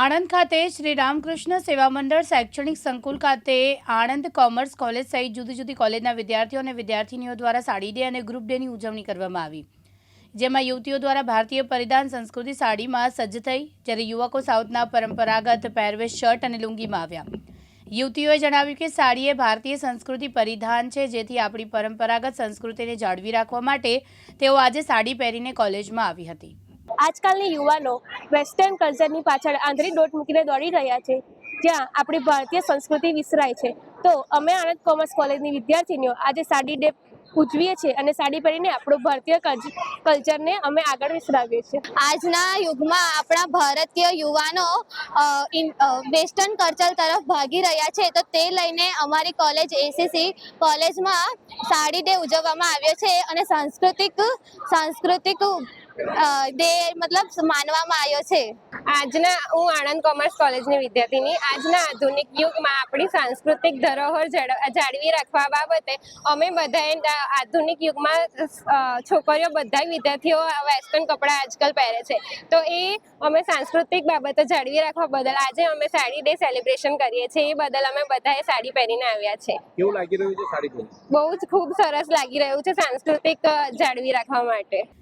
આણંદ ખાતે શ્રી રામકૃષ્ણ સેવા મંડળ શૈક્ષણિક સંકુલ ખાતે આણંદ કોમર્સ કોલેજ સહિત જુદી જુદી કોલેજના વિદ્યાર્થીઓ અને વિદ્યાર્થીનીઓ દ્વારા સાડી ડે અને ગ્રુપ ડેની ઉજવણી કરવામાં આવી. જેમાં યુવતીઓ દ્વારા ભારતીય પરિધાન સંસ્કૃતિ સાડીમાં સજ્જ થઈ, જ્યારે યુવકો સાઉથના પરંપરાગત પહેરવેશ શર્ટ અને લુંગીમાં આવ્યા. યુવતીઓએ જણાવ્યું કે સાડી એ ભારતીય સંસ્કૃતિ પરિધાન છે, જેથી આપણી પરંપરાગત સંસ્કૃતિને જાળવી રાખવા માટે તેઓ આજે સાડી પહેરીને કોલેજમાં આવી હતી. આજકાલની યુવાનો વેસ્ટર્ન કલ્ચરની પાછળ આંધળી દોટ મૂકીને દોડી રહ્યા છે. જ્યાં આપણી ભારતીય સંસ્કૃતિ વિસરાય છે. તો અમે આણંદ કોમર્સ કોલેજની વિદ્યાર્થીનીઓ આજે સાડી ડે ઉજવીએ છીએ અને સાડી પહેરીને આપણું ભારતીય કલ્ચ- કલ્ચરને અમે આગળ વિસરાવીએ છીએ. આજના યુગમાં આપણા ભારતીય યુવાનો વેસ્ટર્ન કલ્ચર તરફ ભાગી રહ્યા છે. તો તે લઈને અમારી કોલેજ એસીસી કોલેજમાં સાડી ડે ઉજવવામાં આવ્યો છે અને સાંસ્કૃતિક સાંસ્કૃતિક અ, મતલબ માનવામાં આવ્યો છે. આજના હું આણંદ કોમર્સ કોલેજની વિદ્યાર્થીની. આજના આધુનિક યુગમાં આપણી સાંસ્કૃતિક ધરોહર જાળવી રાખવા બાબતે અમે બધાએ આધુનિક યુગમાં છોકરીઓ બધા વિદ્યાર્થીઓ વેસ્ટર્ન કપડાં આજકાલ પહેરે છે. તો એ અમે સાંસ્કૃતિક બાબતો જાળવી રાખવા બદલ આજે અમે સાડી ડે સેલિબ્રેશન કરીએ છીએ. એ બદલ અમે બધાએ સાડી પહેરીને આવ્યા છે. કેવું લાગી રહ્યું છે સાડી બહુ જ ખૂબ સરસ લાગી રહ્યું છે સાંસ્કૃતિક જાળવી રાખવા માટે.